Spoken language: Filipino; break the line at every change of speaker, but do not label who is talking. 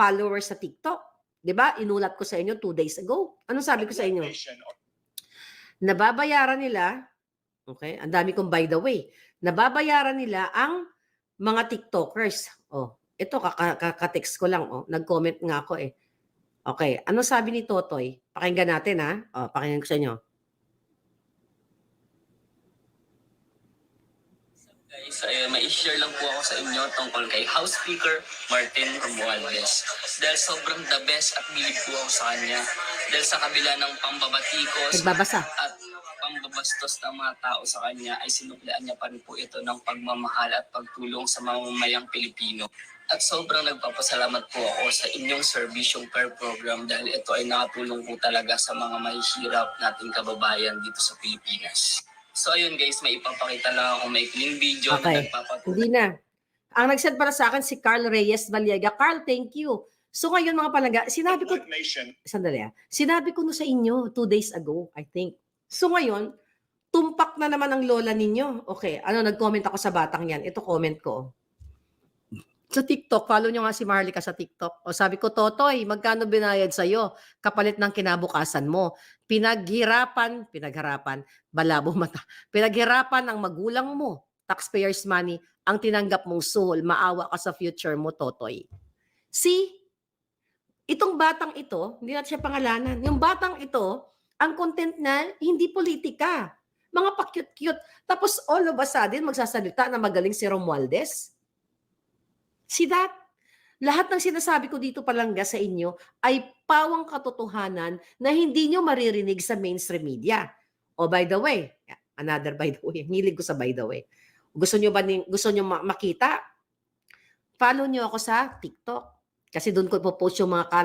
followers sa TikTok. 'Di ba? Inulat ko sa inyo two days ago. Anong sabi ko sa inyo? Nababayaran nila, okay, ang dami kong by the way, nababayaran nila ang mga TikTokers. Oh, ito kaka- kaka-text ko lang, oh, nag-comment nga ako eh. Okay, ano sabi ni Totoy? Pakinggan natin ha. Oh, pakinggan ko sa inyo.
Guys, ay, ma-share lang po ako sa inyo tungkol kay House Speaker Martin Romualdez. Dahil sobrang the best at bilib po ako sa kanya. Dahil sa kabila ng pambabatikos
Nagbabasa.
at pambabastos ng mga tao sa kanya ay sinuklian niya pa rin po ito ng pagmamahal at pagtulong sa mamamayang Pilipino. At sobrang nagpapasalamat po ako sa inyong servisyong care program dahil ito ay nakatulong po talaga sa mga mahihirap nating kababayan dito sa Pilipinas. So ayun guys, may ipapakita lang ako may clean video
Okay.
na
Hindi na. Ang nag-send para sa akin si Carl Reyes Valiega. Carl, thank you. So ngayon mga palaga, sinabi ko,
Nation.
sandali ah, sinabi ko no sa inyo two days ago, I think. So ngayon, tumpak na naman ang lola ninyo. Okay, ano, nag-comment ako sa batang yan. Ito comment ko. Sa TikTok, follow nyo nga si Marlica sa TikTok. O sabi ko, Totoy, magkano binayad sa'yo? Kapalit ng kinabukasan mo. Pinaghirapan, pinaghirapan, balabo mata. Pinaghirapan ng magulang mo, taxpayers money, ang tinanggap mong soul, maawa ka sa future mo, Totoy. See, itong batang ito, hindi natin siya pangalanan, yung batang ito, ang content na hindi politika. Mga pa-cute-cute. Tapos all of a sudden, magsasalita na magaling si Romualdez. See that? Lahat ng sinasabi ko dito palangga sa inyo ay pawang katotohanan na hindi nyo maririnig sa mainstream media. Oh, by the way, another by the way, hilig ko sa by the way. Gusto nyo ba gusto nyo ma- makita? Follow nyo ako sa TikTok. Kasi doon ko po post yung mga